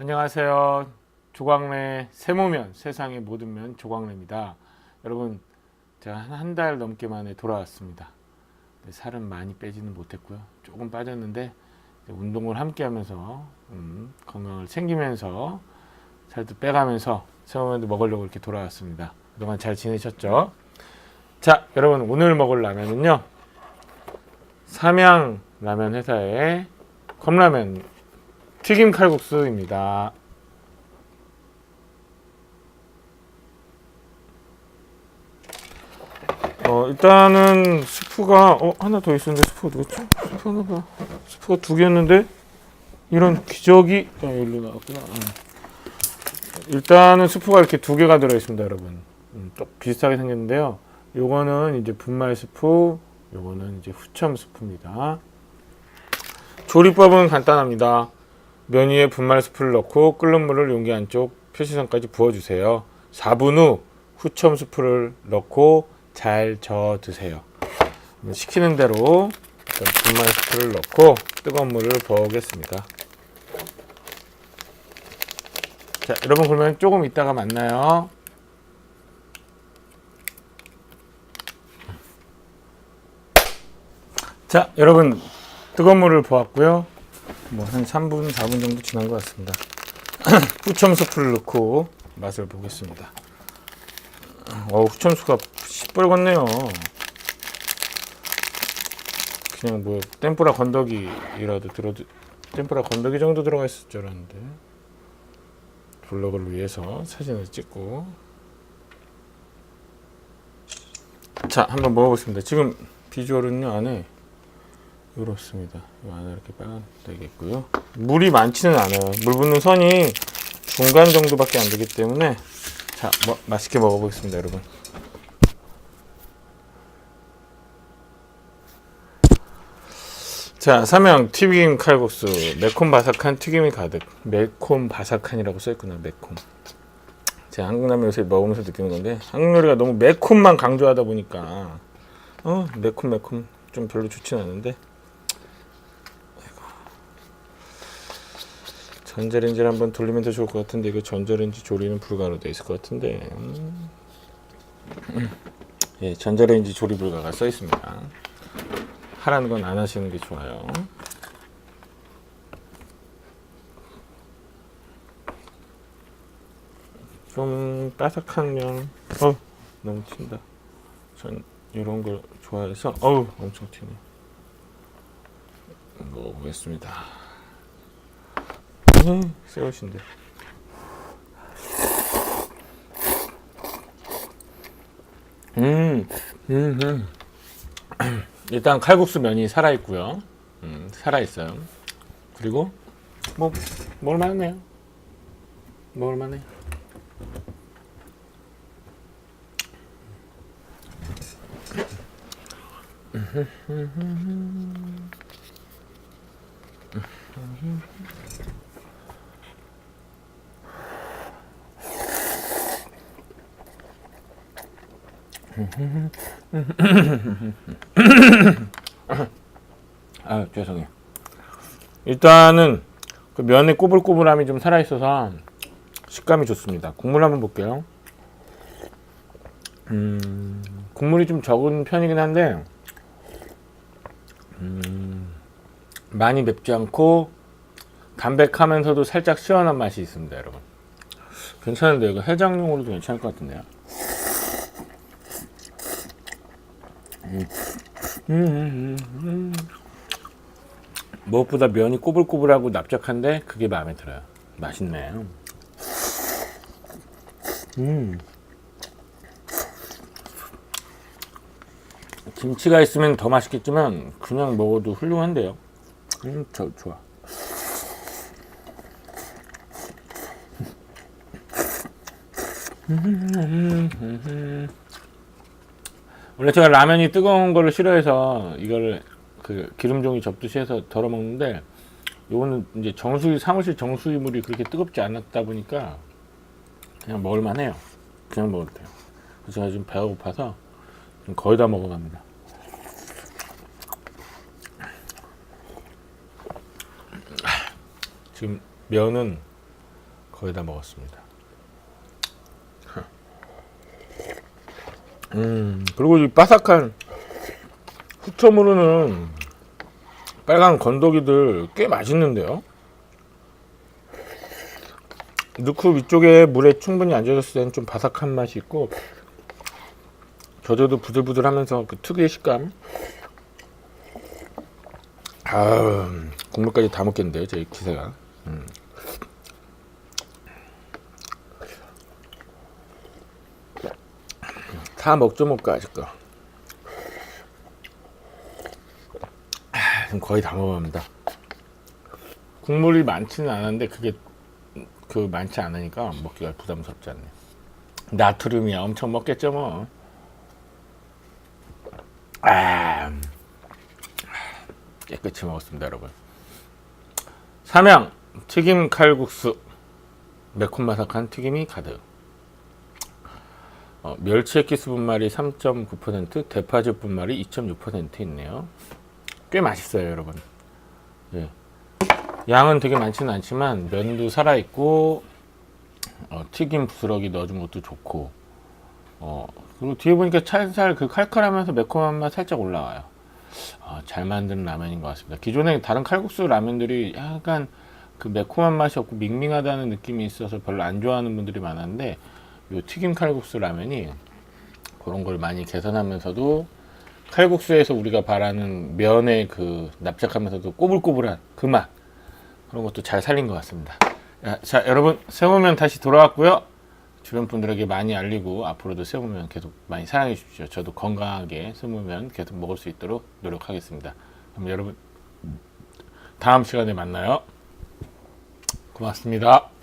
안녕하세요. 조광래 세모면 세상의 모든 면 조광래입니다. 여러분 제가 한달 넘게 만에 돌아왔습니다. 네, 살은 많이 빼지는 못했고요. 조금 빠졌는데 운동을 함께 하면서 음, 건강을 챙기면서 살도 빼가면서 세모면도 먹으려고 이렇게 돌아왔습니다. 그동안 잘 지내셨죠? 자 여러분 오늘 먹을 라면은요. 삼양 라면 회사의 컵라면 튀김 칼국수입니다. 어, 일단은 스프가 어, 하나 더 있었는데 스프가 누구지? 스프 하나 봐. 스프가 두 개였는데 이런 기적이 아, 여기로 나왔구나. 음. 일단은 스프가 이렇게 두 개가 들어 있습니다, 여러분. 음, 좀 비슷하게 생겼는데요. 요거는 이제 분말 스프, 요거는 이제 후첨 스프입니다. 조리법은 간단합니다. 면 위에 분말 스프를 넣고 끓는 물을 용기 안쪽 표시선까지 부어주세요. 4분 후 후첨 스프를 넣고 잘 저어 드세요. 시키는 대로 분말 스프를 넣고 뜨거운 물을 부어오겠습니다. 자, 여러분 그러면 조금 이따가 만나요. 자, 여러분 뜨거운 물을 부었고요. 뭐 한 3분, 4분 정도 지난 것 같습니다. 후첨수풀을 넣고 맛을 보겠습니다. 어, 후첨수가 시뻘겋네요. 그냥 뭐 tempura 건더기라도 들어도 템프라 건더기 정도 들어가 있을 줄 알았는데 블로그를 위해서 사진을 찍고 자 한번 먹어보겠습니다. 지금 비주얼은요 안에 이렇습니다. 이 안에 이렇게 빨간 되게 있고요. 물이 많지는 않아요. 물 붓는 선이 중간 정도밖에 안 되기 때문에 자 뭐, 맛있게 먹어보겠습니다, 여러분. 자 삼양 튀김 칼국수 매콤 바삭한 튀김이 가득 매콤 바삭한이라고 써있구나 매콤. 제가 한국 라면 요새 먹으면서 느끼는 건데 한국 요리가 너무 매콤만 강조하다 보니까 어 매콤 매콤 좀 별로 좋지는 않은데 전자레인지를 한번 돌리면 더 좋을 것 같은데 이거 전자레인지 조리는 불가로 돼 있을 것 같은데. 음. 예 전자레인지 조리 불가가 써 있습니다. 하라는 건 안 하시는 게 좋아요. 좀 바삭한 면. 어, 너무 튄다. 전 이런 걸 좋아해서 어우 엄청 튀네. 먹어보겠습니다. 음, 새우신데. 음, 음, 음. 일단 칼국수 면이 살아 있고요. 음, 살아 있어요. 그리고 뭐 먹을만하네요. 먹을만해 아 죄송해요. 일단은 그 면의 꼬불꼬불함이 좀 살아있어서 식감이 좋습니다. 국물 한번 볼게요. 음, 국물이 좀 적은 편이긴 한데 음, 많이 맵지 않고 담백하면서도 살짝 시원한 맛이 있습니다, 여러분. 괜찮은데 이거 해장용으로도 괜찮을 것 같은데요. 음, 무엇보다 면이 꼬불꼬불하고 납작한데 그게 마음에 들어요. 맛있네. 음. 김치가 있으면 더 맛있겠지만 그냥 먹어도 훌륭한데요. 음, 저 좋아. 원래 제가 라면이 뜨거운 거를 싫어해서 이거를 그 기름종이 접듯이 해서 덜어 먹는데 요거는 이제 정수기 사무실 정수기물이 그렇게 뜨겁지 않았다 보니까 그냥 먹을만 해요. 그냥 먹어도 돼요. 그래서 제가 지금 배가 고파서 지금 거의 다 먹어갑니다. 지금 면은 거의 다 먹었습니다. 음, 그리고 이 바삭한 흑쳐무르는 빨간 건더기들 꽤 맛있는데요. 넣고 위쪽에 물에 충분히 앉아졌을 때는 좀 바삭한 맛이 있고 저저도 부들부들하면서 그 특유의 식감. 아, 국물까지 다 먹겠는데요, 제 기세가. 음. 다 먹죠, 못가 아직도. 아, 지금 거의 다 먹어갑니다. 국물이 많지는 않은데 그게 그 많지 않으니까 먹기가 부담스럽지 않네. 나트륨이야 엄청 먹겠죠 뭐. 아, 깨끗이 먹었습니다, 여러분. 삼양 튀김 칼국수 매콤바삭한 튀김이 가득. 어, 멸치 액기스 분말이 3.9%, 대파즙 분말이 2.6% 있네요. 꽤 맛있어요, 여러분. 예. 양은 되게 많지는 않지만 면도 살아 있고 어, 튀김 부스러기 넣어준 것도 좋고 어, 그리고 뒤에 보니까 살살 그 칼칼하면서 매콤한 맛 살짝 올라와요. 어, 잘 만든 라면인 것 같습니다. 기존에 다른 칼국수 라면들이 약간 그 매콤한 맛이 없고 밍밍하다는 느낌이 있어서 별로 안 좋아하는 분들이 많았는데 요 튀김 칼국수 라면이 그런 걸 많이 개선하면서도 칼국수에서 우리가 바라는 면의 그 납작하면서도 꼬불꼬불한 그 맛 그런 것도 잘 살린 것 같습니다. 야, 자 여러분 새우면 다시 돌아왔고요. 주변 분들에게 많이 알리고 앞으로도 새우면 계속 많이 사랑해 주십시오. 저도 건강하게 새우면 계속 먹을 수 있도록 노력하겠습니다. 그럼 여러분 다음 시간에 만나요. 고맙습니다.